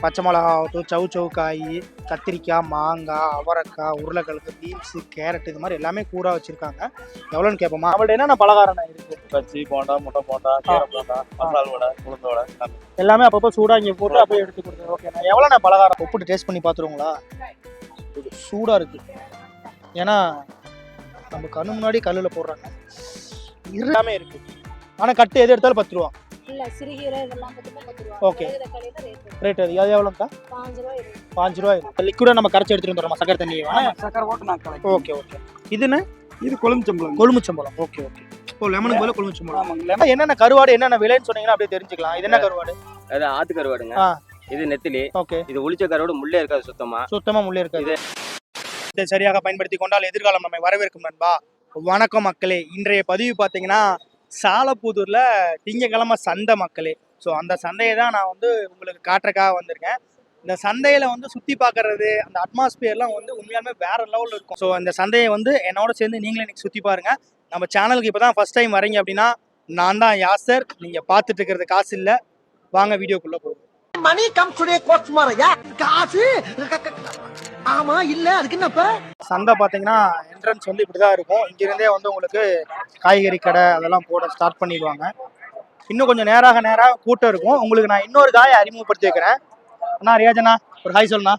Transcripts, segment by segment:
பச்சை மிளகா ஆகட்டும் சவு சவுக்காய் கத்திரிக்காய் மாங்காய் அவரைக்காய் உருளைக்கிழங்கு பீன்ஸு கேரட் இது மாதிரி எல்லாமே கூறா வச்சிருக்காங்க. எவ்வளோன்னு கேட்போமா அவள்கிட்ட என்னென்ன பலகாரம் இருக்கு? பச்சி போண்டா முட்டை போண்டா கீரை போண்டா மசால் வடை உளுந்த வடை எல்லாமே. அப்பப்போ சூடா இங்கே போட்டு அப்படியே எடுத்து கொடுத்துருங்க. ஓகே நான் எவ்வளோ நான் பலகாரம்? உப்புட்டு டேஸ்ட் பண்ணி பார்த்துருங்களா சூடாக இருக்கு. ஏன்னா நம்ம கண்ணு முன்னாடி கல்லில் போடுறாங்க. எல்லாமே இருக்கு. ஆனால் கட்டு எது எடுத்தாலும் பத்து ரூபா. இல்ல சிறுகீரை இதெல்லாம் பார்த்தீங்கன்னா தக்காளியில ரேட் அது அது எவ்வளோக்கா? பாஞ்சு ரூபா பாஞ்சு ரூபா லிக்விடாக நம்ம கரைச்சி எடுத்துட்டு வந்துடுறோம்? சக்கரை தண்ணி சக்கரை போட்டு நான் கலக்கி ஓகே ஓகே. இதுன்னு இது கொழும்புச்சம்பளம் கொழுமிச்சம்பழம் ஓகே ஓகே. ஓ லெமனுக்கு போல லெமன் என்னென்ன கருவாடு என்னென்ன விலைன்னு சொன்னீங்கன்னா அப்படியே தெரிஞ்சுக்கலாம். இது என்ன கருவாடு? அது ஆத்து கருவாடுங்க. இது நெத்திலி. ஓகே. இது உளிச்ச கருவாடு முள்ளே இருக்காது சுத்தமா. சுத்தமா முள்ளே இருக்காது. இதை சரியாக பயன்படுத்தி கொண்டால் எதிர்காலம் நம்மை வரவேற்கும் நண்பா. வணக்கம் மக்களே. இன்றைய பதிவு பார்த்தீங்கன்னா சாலப்புதூரில் திங்கக்கிழமை சந்தை மக்களே. ஸோ அந்த சந்தையை தான் நான் வந்து உங்களுக்கு காட்டுறக்காக வந்திருக்கேன். இந்த சந்தையில் வந்து சுற்றி பார்க்கறது அந்த அட்மாஸ்பியர்லாம் வந்து உண்மையாலுமே வேற லெவலில் இருக்கும். ஸோ அந்த சந்தையை வந்து என்னோட சேர்ந்து நீங்களே இன்றைக்கி சுற்றி பாருங்கள் நம்ம சேனலுக்கு இப்போ தான் ஃபர்ஸ்ட் டைம் வரீங்க அப்படின்னா நான் தான் யாசர் நீங்கள் பார்த்துட்டு இருக்கிறது காசு இல்லை. வாங்க வீடியோக்குள்ளே போகும் மணி கம் டுடே கோட் மாரையா காசு? ஆமா இல்ல அதுக்கு என்னப்ப சந்தை பார்த்தீங்கன்னா என்ட்ரன்ஸ் வந்து இப்படி தான் இருக்கும். இங்கிருந்தே வந்து உங்களுக்கு காய்கறி கடை அதெல்லாம் போட ஸ்டார்ட் பண்ணிடுவாங்க. இன்னும் கொஞ்சம் நேராக நேராக கூட்டம் இருக்கும். உங்களுக்கு நான் இன்னொரு காயை அறிமுகப்படுத்தி வைக்கிறேன். அண்ணா ரியாஜண்ணா ஒரு ஹாய் சொல்லுண்ணா.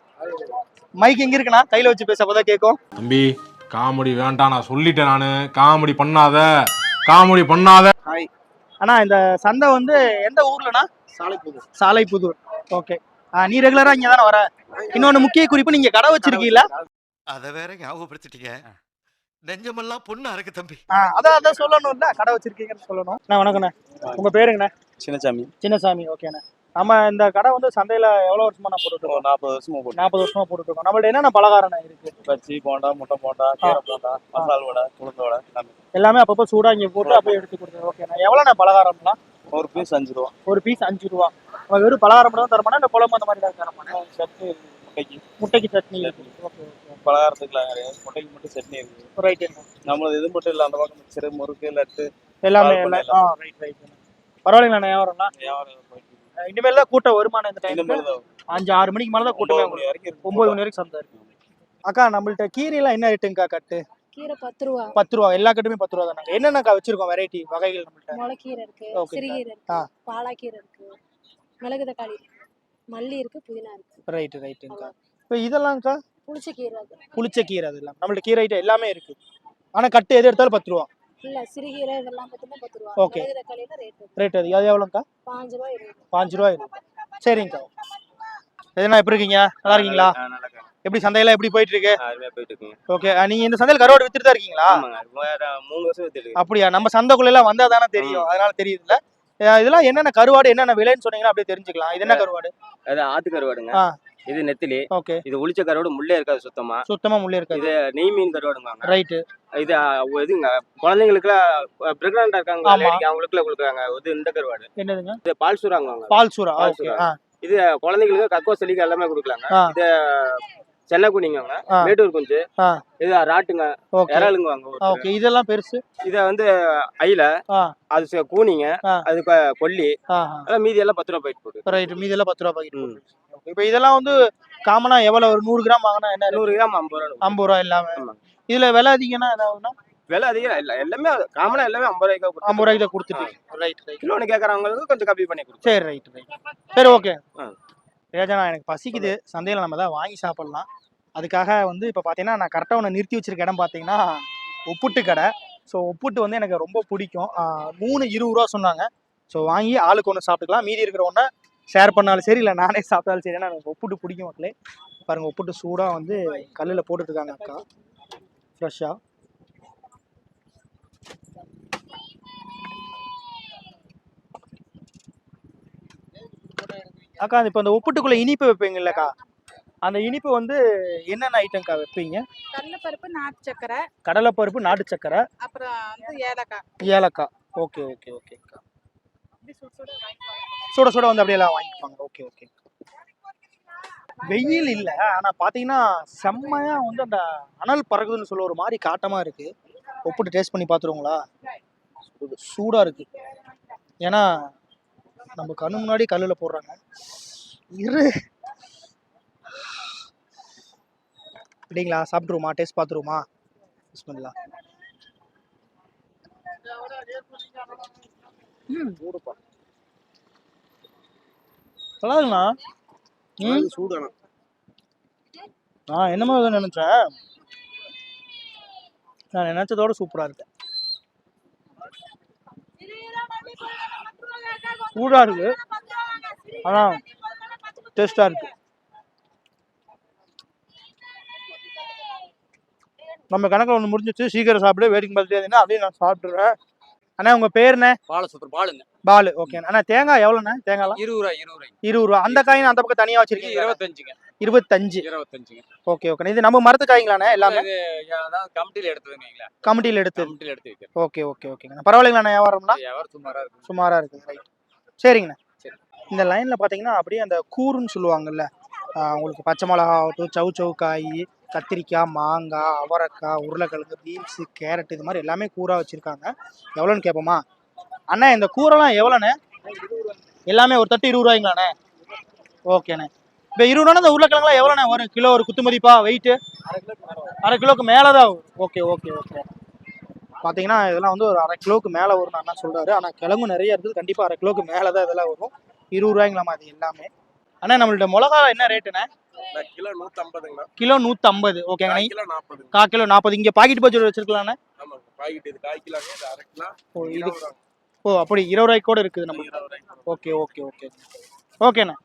மைக் எங்க இருக்குண்ணா? கையில வச்சு பேச அப்பதான் கேட்கும். தம்பி காமெடி வேண்டாம் நான் சொல்லிட்டேன் நானு. காமெடி பண்ணாத. காமெடி பண்ணாத. அண்ணா இந்த சந்தை வந்து எந்த ஊர்லண்ணா? சாலைப்புதூர். சாலைப்புதூர். ஓகே. நீ ரெகுலரா இங்க தானே வர? இன்னொன்னு முக்கிய குறிப்பு நீங்க கடை வச்சிருக்கீங்களா அத வேற ஞாபகப்படுத்திட்டீங்க. நெஞ்சமெல்லாம் பொண்ணா இருக்கு தம்பி. அதான் அதான் சொல்லணும்ல? கடை வச்சிருக்கீங்கன்னு சொல்லணும். அண்ணா வணக்கண்ணே உங்க பேருங்கண்ணே? சின்னசாமி. சின்னசாமி ஓகேண்ணே. நம்ம இந்த கடை வந்து சந்தையில எவ்வளவு வருஷமா நான் இருக்கோம்? நாற்பது வருஷமா போட்டு நாற்பது வருஷமா போட்டுட்டு இருக்கோம். நம்மள்ட்ட என்னென்ன பலகாரம் இருக்கு? பச்சி போண்டா முட்டை போண்டா கீரை போண்டா மசால் வடை உளுந்த வடை எல்லாமே. அப்பப்போ சூடா இங்க போட்டு அப்படியே எடுத்து கொடுத்துருவோம். ஓகேண்ணா. எவ்வளோண்ணா பலகாரம்லாம்? ஒரு பீஸ் அஞ்சு ரூபா. ஒரு பீஸ் அஞ்சு ரூபா. வெறும் பலகாரம் மட்டும் தான் தரமானா இந்த குழம்பு அந்த மாதிரி தான் தரமானா சட்னி முட்டைக்கு. முட்டைக்கு சட்னி. ஓகே பலகாரத்துக்குலாம் கிடையாது. முட்டைக்கு மட்டும் சட்னி இருக்கு ரைட் நம்மளது இது மட்டும் இல்லை அந்த பக்கம் மிக்சரு முறுக்கு லட்டு எல்லாமே ஆ ரைட் ரைட் பரவாயில்லைங்கண்ணா வியாபாரம்லாம்? வியாபாரம் போயிட்டு. இனிமேல் கூட்டம் வருமானம் இந்த டைம் அஞ்சு ஆறு மணிக்கு மேலே தான் கூட்டமே ஒன்பது மணி வரைக்கும் இருக்கு. ஒன்பது மணி வரைக்கும் சந்தை இருக்கு. அக்கா நம்மள்ட்ட கீரையெல்லாம் என்ன ரேட்டுங்கக்கா கட்டு? கீரை பத்து ரூபா. பத்து ரூபா. எல்லா கட்டுமே பத்து ரூபா தானே. என்னென்னக்கா வச்சிருக்கோம் வெரைட்டி வகைகள் நம்மள்ட்ட? முளைக்கீரை இருக்கு. சிறுகீரை. இருக்கு பாலாக்கீரை இருக்கு. மிளகு தக்காளி மல்லி இருக்கு புதினா இருக்கு. ரைட்டு ரைட்டுங்கக்கா இப்போ இதெல்லாம்க்கா? புளிச்ச கீரை அது. புளிச்ச கீரை அது எல்லாம் நம்மள்ட்ட கீரை ஐட்டம் எல்லாமே இருக்கு. ஆனா கட்டு எது எடுத்தாலும் பத்து ரூபா இல்ல சிறுகீரை இதெல்லாம் பார்த்தீங்கன்னா பத்து ரூபா Okay. மிளகு தக்காளியில ரேட் ரேட் அது. அது எவ்வளோங்கக்கா பாஞ்சு ரூபா இருக்கு பாஞ்சு ரூபா இருக்கு சரிங்கக்கா எதுனா எப்படி இருக்கீங்க? நல்லா இருக்கீங்களா. எப்படி சந்தையெல்லாம் எப்படி போயிட்டு இருக்கு? போயிட்டு ஓகே நீங்க இந்த சந்தையில் கருவாடு வித்துட்டு தான் இருக்கீங்களா? மூணு வருஷம் வித்துட்டு அப்படியா? நம்ம சந்தைக்குள்ள எல்லாம் வந்தா தானே தெரியும். அதனால தெரியுதுல்ல. இதெல்லாம் என்னென்ன கருவாடு என்னென்ன விலைன்னு சொன்னீங்கன்னா அப்படியே தெரிஞ்சுக்கலாம். இது என்ன கருவாடு? அது ஆத்து கருவாடுங்க. இது நெத்திலி. ஓகே. இது உளிச்ச கருவாடு முள்ளே இருக்காது சுத்தமா. சுத்தமா முள்ளே இருக்காது. இது நெய் மீன் கருவாடுங்க ரைட்டு. இது இதுங்க. குழந்தைங்களுக்குலாம் பிரெக்னண்டா இருக்காங்க அவங்களுக்குலாம் கொடுக்குறாங்க. இது இந்த கருவாடு. என்னதுங்க? இது பால் சூறாங்க பால் சூறா. இது குழந்தைங்களுக்கு கக்கோ சளிக்கு எல்லாமே கொடுக்கலாங்க. இது சென்னை குனிங்க. மேட்டூர் குஞ்சு. இது ராட்டுங்க இறாலுங்க வாங்க ஓகே. இதெல்லாம் பெருசு? இத வந்து ஐல. அது கூனிங்க. அது கொல்லி மீதி எல்லாம் பத்து ரூபா போயிட்டு போகுது ரைட்டு மீதி எல்லாம் பத்து ரூபா பாக்கெட் இப்போ இதெல்லாம் வந்து காமனா எவ்வளவு? ஒரு நூறு கிராம் வாங்கினா என்ன? நூறு கிராம் ஐம்பது ரூபா ஐம்பது ரூபா ஆமாங்க. இதுல விலை அதிகம்னா ஏதாவதுனா விலை அதிகம் இல்ல. எல்லாமே காமனா எல்லாமே ஐம்பது ரூபாய்க்கு ஐம்பது ரூபாய்க்கு தான் கொடுத்துட்டு ரைட் ரைட் கிலோன்னு கேட்கறவங்களுக்கு கொஞ்சம் கம்மி பண்ணி கொடுக்கும் சரி ரைட் ரைட் சரி ஓகே. ரேஜனா எனக்கு பசிக்குது. சந்தையில் நம்ம தான் வாங்கி சாப்பிடலாம். அதுக்காக வந்து இப்போ பார்த்தீங்கன்னா நான் கரெக்டாக ஒன்று நிறுத்தி வச்சிருக்க இடம் பார்த்தீங்கன்னா ஒப்புட்டு கடை. ஸோ ஒப்புட்டு வந்து எனக்கு ரொம்ப பிடிக்கும். மூணு இருபது ரூபா சொன்னாங்க. ஸோ வாங்கி ஆளுக்கு ஒன்று சாப்பிட்டுக்கலாம். மீதி இருக்கிற ஒன்றை ஷேர் பண்ணாலும் சரி இல்லை நானே சாப்பிட்டாலும் சரி ஏன்னா எனக்கு ஒப்புட்டு பிடிக்கும் மக்களே. பாருங்க ஒப்புட்டு சூடாக வந்து கல்லில் போட்டுட்ருக்காங்க அக்கா. ஃப்ரெஷ்ஷாக அக்கா இப்போ அந்த ஒப்புட்டுக்குள்ள இனிப்பு வைப்பீங்கல்லக்கா அந்த இனிப்பு வந்து என்னென்ன ஐட்டம்க்கா வைப்பீங்க? கடலைப்பருப்பு நாட்டு சக்கரை. கடலைப்பருப்பு நாட்டு சக்கரை. அப்புறம் வந்து ஏலக்காய். ஏலக்காய். ஓகே ஓகே ஓகேக்கா சுட சுட வந்து அப்படியே எல்லாம் வாங்கிப்பாங்க. ஓகே ஓகே வெயில் இல்லை ஆனால் பார்த்தீங்கன்னா செம்மையா வந்து அந்த அனல் பறக்குதுன்னு சொல்ல ஒரு மாதிரி காட்டமா இருக்கு. ஒப்பிட்டு டேஸ்ட் பண்ணி பார்த்துருங்களா சூடா இருக்கு. ஏன்னா நம்ம கண்ணு முன்னாடி கல்லில் போடுறாங்க. இரு. அப்படிங்களா? சாப்பிட்ருவோமா டேஸ்ட் பார்த்துருவோமா? பிஸ்மில்லா ம். நல்லா இருக்குண்ணா ம்? சூடான நான் என்னமோ இதை நினைச்சேன் நான் நினைச்சதோட சூப்பரா இருக்கு. சூடா இருக்கு. ஆனா டேஸ்டா இருக்கு. நம்ம கணக்கில் ஒன்று முடிஞ்சிச்சு சீக்கிரம் சாப்பிடு வேடிக்கை பார்த்துட்டே அப்படியே நான் சாப்பிட்றேன் அண்ணா உங்க பேர் என்ன? பாலசுத்தர் பாலுங்க. பாலு ஓகே அண்ணா. தேங்காய் எவ்வளோண்ணே தேங்காய்லாம்? இருபது ரூபாய் இருபது ரூபாய் இருபது ரூபா. அந்த காயின் அந்த பக்கம் தனியாக வச்சிருக்கீங்க இருபத்தஞ்சுங்க. இருபத்தஞ்சு. இருபத்தஞ்சுங்க. ஓகே ஓகே இது நம்ம மரத்து காய்ங்களாண்ணே எல்லாமே? கமிட்டியில் எடுத்ததுங்க வைங்களேன் கமிட்டியில் எடுத்து. கமிட்டியில் எடுத்து ஓகே ஓகே ஓகேங்கண்ணா பரவாயில்லைங்கண்ணா வியாபாரம்லாம்? வியாபாரம் சுமாராக இருக்கு. சுமாராக இருக்குது ரைட் சரிங்கண்ணா. சரி. இந்த லைனில் பார்த்தீங்கன்னா அப்படியே அந்த கூறுன்னு சொல்லுவாங்கல்ல உங்களுக்கு பச்சை மிளகா ஆகட்டும் சவு சவு காய் கத்திரிக்காய் மாங்காய் அவரைக்காய் உருளைக்கிழங்கு பீன்ஸு கேரட் இது மாதிரி எல்லாமே கூறாக வச்சுருக்காங்க. எவ்வளோன்னு கேட்போமா அண்ணா இந்த கூரெல்லாம் எவ்வளோண்ணே எல்லாமே ஒரு தட்டு இருபது ரூபாய்ங்களாண்ணே? ஓகேண்ணே. இப்போ இருபது ரூபா இந்த உருளைக்கிழங்குலாம் எவ்வளோண்ணே ஒரு கிலோ ஒரு குத்து மதிப்பா? வெயிட்டு அரை கிலோக்கு மேலே தான் ஓகே ஓகே ஓகே. பார்த்தீங்கன்னா இதெல்லாம் வந்து ஒரு அரை கிலோவுக்கு மேலே வரும் அண்ணா சொல்கிறாரு ஆனால் கிழங்கு நிறைய இருக்குது. கண்டிப்பாக அரை கிலோக்கு மேலே தான் இதெல்லாம் வரும். இருபது ரூபாய்ங்களாமா அது எல்லாமே. அண்ணா நம்மள்ட்ட மிளகா என்ன ரேட்டுண்ணே கிலோ நூத்தம்பதுங்கண்ணா. கிலோ நூற்றம்பது ஓகேங்கண்ணா கிலோ நாற்பதுங்க. கா கிலோ நாற்பது. இங்கே பாக்கெட் பட்ஜெட் வச்சிருக்கலாண்ணே ஆமாங்க. பாக்கெட் இது கால் கிலோங்க. இது அரை கிலோ. ஓ இது ஓ அப்படி இருபது ரூபாய்க்கு கூட இருக்குது நம்ம ஓகே ஓகே ஓகே. ஓகேண்ணே.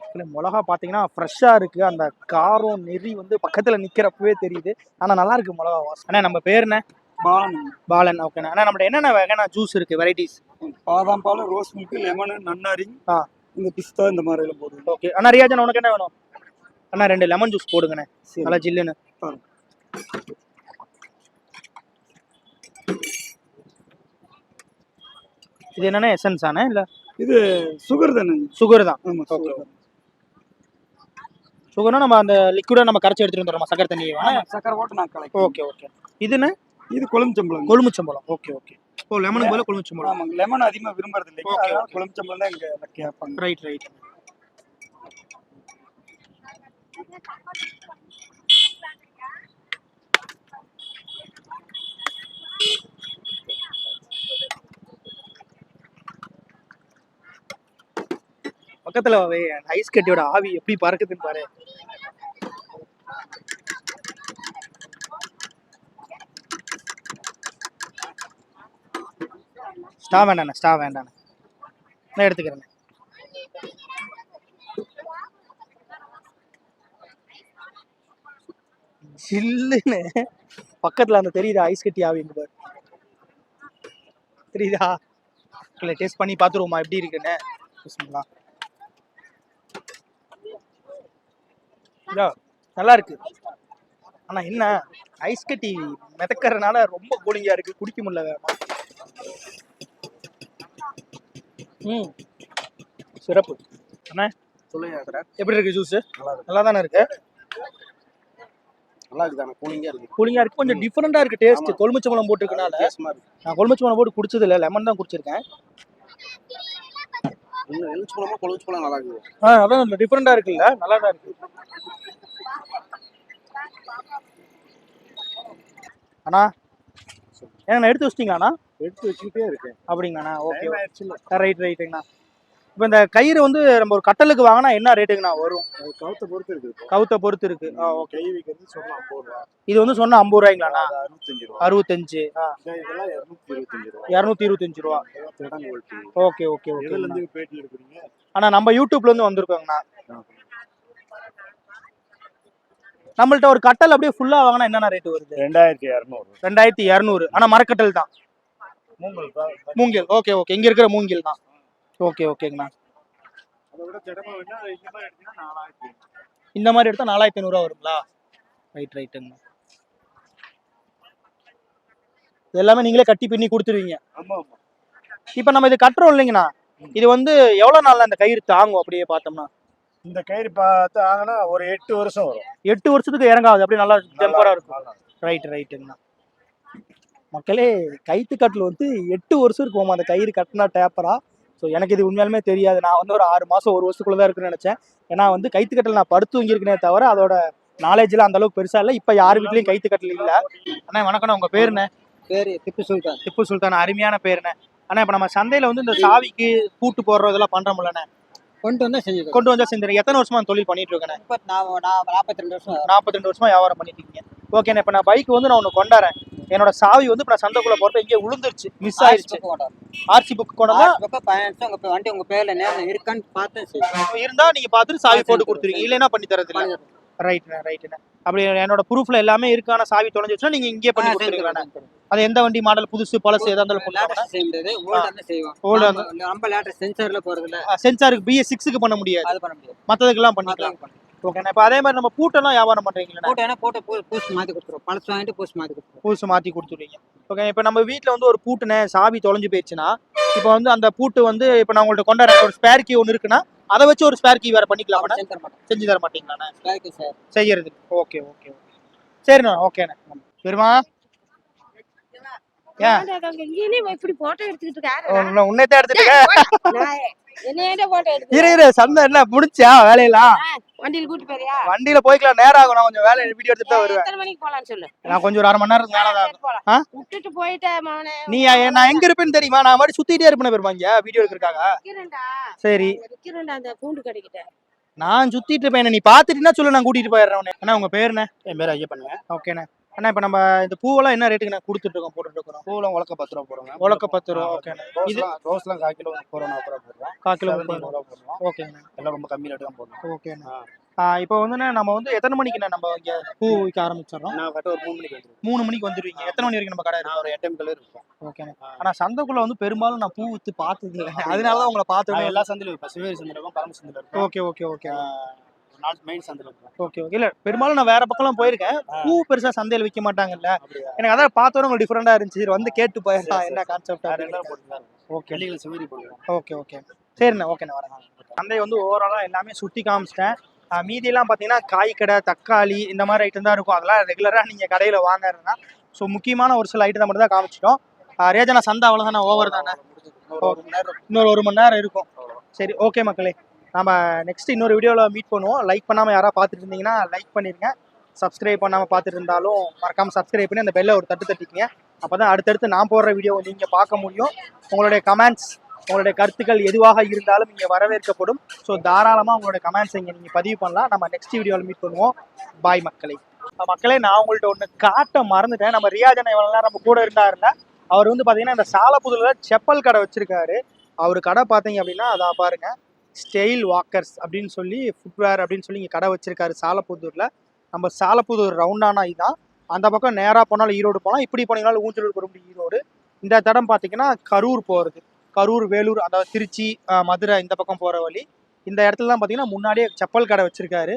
இல்லை மிளகா பார்த்தீங்கன்னா ஃப்ரெஷ்ஷாக இருக்குது அந்த காரம் நெறி வந்து பக்கத்தில் நிற்கிறப்பவே தெரியுது. ஆனால் நல்லா இருக்கு மிளகா வாசம் அண்ணா நம்ம பேர் என்ன பாலன். பாலன் ஓகேண்ணா. அண்ணா நம்மள்ட்ட என்னென்ன வகையான ஜூஸ் இருக்குது வெரைட்டிஸ் பாதாம் பால் ரோஸ் மில்க் லெமனு நன்னாரி. ஆ. இந்த பிஸ்தா இந்த மாதிரி எல்லாம் போடுவோம் ஓகே அண்ணா ரியாஜன் உனக்கு என்ன வேணும்? அண்ணா ரெண்டு லெமன் ஜூஸ் போடுங்கண்ணே. நல்லா ஜில்லுன்னு. இது என்னண்ணே எசன்ஸ் ஆனே இல்லை? இது சுகர் தானே? சுகர் தான். ஆமா ஓகே சுகர் சுகர்னா நம்ம அந்த லிக்விடா நம்ம கரைச்சி எடுத்துட்டு வந்துடுறோம் சக்கரை தண்ணியை சக்கரை போட்டு நான் கலக்கி ஓகே ஓகே இதுன்னு இது கொழும்புச்சம்பளம் கொழுமிச்சம்பழம் ஓகே ஓகே ஓ லெமனுக்கு பதிலா கொழுமிச்சம்பழம் ஆமாங்க லெமன் அதிகமா விரும்புறது Okay, அதனால கொழும்புச்சம்பளம் தான் இங்க கேட்பாங்க. ரைட் ரைட் பக்கத்துல ஐஸ் கட்டியோட ஆவி எப்படி பறக்குதுன்னு பாரு. ஸ்டா வேண்டாண்ணே ஸ்டா வேண்டாண்ணே. நான் எடுத்துக்கிறேன் ஜில்லுன்னு பக்கத்துல அந்த தெரியுதா ஐஸ் கட்டி ஆவிங்க பாரு. தெரியுதா? இல்லை டேஸ்ட் பண்ணி பார்த்துருவோமா எப்படி இருக்குன்னு. இதோ, நல்லா இருக்கு. ஆனா என்ன? ஐஸ் கட்டி மிதக்கிறதுனால ரொம்ப கூலிங்கா இருக்கு. குடிக்க முடியல வேகமா. ம். சிறப்பு. அண்ணா சொல்லுங்க எப்படி இருக்கு ஜூஸ் நல்லா இருக்கு. நல்லா தானே இருக்கு? நல்லா இருக்குதாண்ணா கூலிங்கா இருக்கு. கூலிங்கா இருக்கு. கொஞ்சம் டிஃப்ரெண்டா இருக்கு டேஸ்ட் கொழுமிச்சம்பழம் போட்டுருக்கனால. வித்தியாசமா இருக்கு. நான் கொழுமிச்சம்பழம் போட்டு குடிச்சது இல்ல லெமன் தான் குடிச்சிருக்கேன். இன்னும் எலுமிச்சு பழமா கொழுமிச்சு பழம் நல்லா இருக்குது. ஆ அதான் டிஃப்ரெண்டா இருக்குல்ல. நல்லா தான் இருக்கு. அண்ணா ஏன்னா எடுத்து வச்சிட்டீங்களாண்ணா எடுத்து வச்சுக்கிட்டே இருக்கேன். அப்படிங்கண்ணா ஓகே ரைட் ரைட்டுங்கண்ணா இப்போ இந்த கயிறு வந்து நம்ம ஒரு கட்டலுக்கு வாங்கினா என்ன ரேட்டுங்கண்ணா வரும்? கவுத்த பொறுத்து இருக்குது இப்போ. கவுத்தை பொறுத்து இருக்கு. ஆ ஓகே கை வைக்கிறது சொன்னா ஐம்பது ரூபா. இது வந்து சொன்னா ஐம்பது ரூபாய்ங்களாண்ணா? அறுபத்தஞ்சு ரூபா. அறுபத்தஞ்சு ஆ. இந்த இதெல்லாம் இரநூத்தி இருபத்தஞ்சு ரூபா. இரநூத்தி இருபத்தஞ்சு ரூபா. Okay okay okay. எதுல இருந்து பேட்டி எடுக்கிறீங்க? ஆனா நம்ம யூடியூப்ல இருந்து வந்திருக்கோங்கண்ணா. நம்மள்ட்ட ஒரு கட்டல் அப்படியே ஃபுல்லா வாங்கினா என்னென்ன ரேட் வருது? ரெண்டாயிரத்தி இரநூறு. ரெண்டாயிரத்தி இரநூறு. ஆனா மரக்கட்டல் தான். மூங்கல் ஓகே ஓகே. இங்க இருக்கிற மூங்கில் தான். ஓகே ஓகேங்கண்ணா. இந்த மாதிரி எடுத்தா நாலாயிரத்தி ஐநூறுரூவா வருங்களா? ரைட் ரைட்டுங்கண்ணா எல்லாமே நீங்களே கட்டி பின்னி கொடுத்துருவீங்க. இப்போ நம்ம இது கட்டுறோம் இல்லைங்கண்ணா. இது வந்து எவ்வளவு நாள்ல அந்த கயிறு தாங்கும் அப்படியே பார்த்தோம்னா? இந்த கயிறு பார்த்து ஆகினா ஒரு எட்டு வருஷம் வரும். எட்டு வருஷத்துக்கு இறங்காது. அப்படியே நல்லா டெம்பரா இருக்கும். ரைட் ரைட்டுங்கண்ணா மக்களே கைத்து கட்டில் வந்து எட்டு வருஷம் இருக்குமா அந்த கயிறு கட்டினா டேப்பரா ஸோ எனக்கு இது உண்மையாலுமே தெரியாது. நான் வந்து ஒரு ஆறு மாதம் ஒரு வருஷத்துக்குள்ள தான் இருக்குன்னு நினச்சேன். ஏன்னா வந்து கைத்து கட்டில் நான் படுத்து தூங்கியிருக்கனே தவிர அதோட நாலேஜ்ல அந்த அளவுக்கு பெருசா இல்ல. இப்ப யார் வீட்லயும் கைத்து கட்டல இல்ல. அண்ணா வணக்கம் உங்க பேர் என்ன? பேரு திப்பு சுல்தான். திப்பு சுல்தான். அருமையான பேருண்ணே அண்ணா இப்ப நம்ம சந்தையில வந்து இந்த சாவிக்கு பூட்டு போடுறது இதெல்லாம் பண்றோம்லண்ணே கொண்டு வந்தா செஞ்சு கொண்டு வந்தா செஞ்சு எத்தனை வருஷமா தொழில் பண்ணிட்டு இருக்கேன் இப்ப நான் நான் நாற்பத்தி ரெண்டு வருஷம் நாற்பத்தி ரெண்டு வருஷமா வியாபாரம் பண்ணிட்டு இருக்கீங்க. ஓகேண்ணே இப்ப நான் பைக் வந்து நான் ஒண்ணு கொண்டாறேன். என்னோட சாவி வந்து இப்ப நான் சந்தைக்குள்ள போறப்ப இங்கே விழுந்துருச்சு மிஸ் ஆயிருச்சு. ஆர்சி புக் கொண்டா வண்டி உங்க பேர்ல நேரம் இருக்கான்னு பார்த்து செய்யும் இருந்தா நீங்க பார்த்துட்டு சாவி போட்டு கொடுத்துருவீங்க. இல்லைன்னா பண்ணி தரது இல்ல ரைட்ண்ணே ரைட்ண்ணே அப்படி என்னோட ப்ரூஃப்ல எல்லாமே இருக்கான சாவி தொலைஞ்சிச்சுன்னா நீங்க இங்கே பண்ணி கொடுத்துருவீங்க அது எந்த வண்டி மாடல் புதுசு பழசு எதா இருந்தாலும் ரொம்ப லேட்டஸ்ட் சென்சார்ல போறது இல்ல சென்சாருக்கு பிஎஸ் சிக்ஸுக்கு பண்ண முடியாது. அது பண்ண முடியாது. மத்ததுக்கெல்லாம் பண்ணிக்கலாம். ஓகேண்ணா இப்போ அதே மாதிரி நம்ம பூட்டெல்லாம் வியாபாரம் பண்றீங்களா போட்டோ வேணா போட்டோ பூஸ்ட் மாத்தி கொடுத்துருவோம். பழசு வாங்கிட்டு பூஸ்ட் மாத்தி கொடுத்துருவோம். புதுசு மாத்தி கொடுத்துருவீங்க. ஓகே இப்போ நம்ம வீட்டில் வந்து ஒரு பூட்டுனே சாவி தொலைஞ்சு போயிடுச்சுன்னா இப்போ வந்து அந்த பூட்டு வந்து இப்போ நான் உங்கள்ட்ட கொண்டாடுறேன். ஒரு ஸ்பேர் கீ ஒன்று இருக்குன்னா அதை வச்சு ஒரு ஸ்பேர் கீ வேற பண்ணிக்கலாம் செஞ்சு தர மாட்டீங்களாண்ணே சார். செய்யறது ஓகே ஓகே ஓகே சரிண்ணா ஓகேண்ணே பெருமா உன்னை எடுத்துட்டு என்ன போட்டோ எடுத்து இரு இரு சந்தை என்ன முடிச்சா வேலையெல்லாம்? வண்டியில் கூட்டு போறியா? வண்டியில போய்க்கலாம் நேரம் ஆகும். நான் கொஞ்சம் வேலை வீடியோ எடுத்துட்டு தான் வருவேன். எத்தனை மணிக்கு போலாம்னு சொல்லு? நான் கொஞ்சம் ஒரு அரை மணி நேரத்துக்கு மேலே தான்? விட்டுட்டு போயிட்டேன் மவனே நீ நான் எங்க இருப்பேன்னு தெரியுமா? நான் மாதிரி சுத்திட்டே இருப்பேன் பெருமா இங்க வீடியோ எடுக்கிறக்காக சரி. விக்கிறேன்டா அந்த பூண்டு கடைக்கிட்ட. நான் சுத்திட்டு இருப்பேன் நீ பாத்துட்டீங்கன்னா சொல்லு நான் கூட்டிட்டு போயிடுறேன் உன்னை. அண்ணா உங்க பேர் என்ன? என் பேர் ஐயப்பண்ணேன் ஓகேண்ணே. அண்ணா இப்ப நம்ம இந்த பூவெல்லாம் என்ன ரேட்டுக்கு நான் கொடுத்துட்டு இருக்கோம் போட்டுட்டு இருக்கோம் பூலாம் உலக்க பத்து ரூபா போடுங்க உலக்க பத்து ரூபா ஓகேண்ணே இது ரோஸ்லாம் கால் கிலோ முப்பது ரூபா நாற்பது ரூபா போடுறோம் கால் கிலோ முப்பது ரூபா போடுறோம் ஓகேண்ணே எல்லாம் ரொம்ப கம்மி ரேட்டு தான் போடுறோம் ஓகேண்ணே இப்போ வந்துண்ணே நம்ம வந்து எத்தனை மணிக்குண்ணே நம்ம இங்க பூ விற்க ஆரம்பிச்சிடறோம்? நான் கரெக்டாக ஒரு மூணு மணிக்கு வந்துருவேன் மூணு மணிக்கு வந்துருவீங்க. எத்தனை மணி வரைக்கும் நம்ம கடை நான் ஒரு எட்டு கலர் இருப்பேன் ஓகேண்ணே ஆனா சந்தைக்குள்ள வந்து பெரும்பாலும் நான் பூ வித்து பார்த்தது இல்லை அதனாலதான் உங்களை நான் பார்த்தோன்னே எல்லா சந்தையிலும் இருப்பேன் சிவேரி சந்தையில் பரம சந்தையில் ஓகே ஓகே ஓகே நாலு மெயின் சந்தையில் ஓகே ஓகே இல்ல பெரும்பாலும் நான் வேற பக்கம்லாம் போயிருக்கேன். பூ பெருசா சந்தையில விற்க மாட்டாங்கல்ல. எனக்கு அதான் பார்த்தோன்னே உங்களுக்கு டிஃப்ரெண்டா இருந்துச்சு. சரி வந்து கேட்டு போயிடலாம் என்ன. கான்செப்ட் ஓகே ஓகே ஓகே சரிண்ணே ஓகேண்ணே வரேன். சந்தை வந்து ஓவராலாக எல்லாமே சுற்றி காமிச்சிட்டேன். மீதியெல்லாம் பார்த்தீங்கன்னா காய் கடை தக்காளி இந்த மாதிரி ஐட்டம் தான் இருக்கும். அதெல்லாம் ரெகுலராக நீங்கள் கடையில் வாங்குறதுனா ஸோ முக்கியமான ஒரு சில ஐட்டத்தை மட்டும் தான் காமிச்சிட்டோம். ரேஜனா சந்தை அவ்வளோதானே ஓவர் தானே? இன்னொரு ஒரு மணி நேரம் இருக்கும். சரி ஓகே மக்களே. நம்ம நெக்ஸ்ட் இன்னொரு வீடியோவில் மீட் பண்ணுவோம். லைக் பண்ணாமல் யாராவது பார்த்துட்டு இருந்தீங்கன்னா லைக் பண்ணிடுங்க சப்ஸ்கிரைப் பண்ணாமல் பார்த்துட்டு இருந்தாலும் மறக்காமல் சப்ஸ்கிரைப் பண்ணி அந்த பெல்லை ஒரு தட்டு தட்டிக்கங்க. அப்போ தான் அடுத்தடுத்து நான் போடுற வீடியோ நீங்கள் பார்க்க முடியும். உங்களுடைய கமெண்ட்ஸ் உங்களுடைய கருத்துக்கள் எதுவாக இருந்தாலும் இங்கே வரவேற்கப்படும். ஸோ தாராளமாக உங்களுடைய கமெண்ட்ஸ் இங்கே நீங்கள் பதிவு பண்ணலாம். நம்ம நெக்ஸ்ட் வீடியோவில் மீட் பண்ணுவோம். பாய் மக்களை. மக்களே நான் உங்கள்கிட்ட ஒன்று காட்ட மறந்துட்டேன். நம்ம ரியாஜன் இவ்வளோ நேரம் நம்ம கூட இருந்தாருல அவர் வந்து பார்த்தீங்கன்னா இந்த சாலப்புதுல செப்பல் கடை வச்சிருக்காரு. அவர் கடை பார்த்தீங்க அப்படின்னா அதான் பாருங்கள் ஸ்டெயில் வாக்கர்ஸ் அப்படின்னு சொல்லி ஃபுட்வேர் அப்படின்னு சொல்லி இங்கே கடை வச்சிருக்காரு சாலப்புதூரில் நம்ம சாலப்புதூர் ரவுண்டானா இதுதான் அந்த பக்கம் நேராக போனாலும் ஈரோடு போகலாம் இப்படி போனீங்கனாலும் ஊஞ்சலூர் போகிற ஈரோடு. இந்த தடம் பார்த்தீங்கன்னா கரூர் போகிறது கரூர் வேலூர் அதாவது திருச்சி மதுரை இந்த பக்கம் போகிற வழி. இந்த இடத்துல தான் பார்த்தீங்கன்னா முன்னாடியே செப்பல் கடை வச்சிருக்காரு.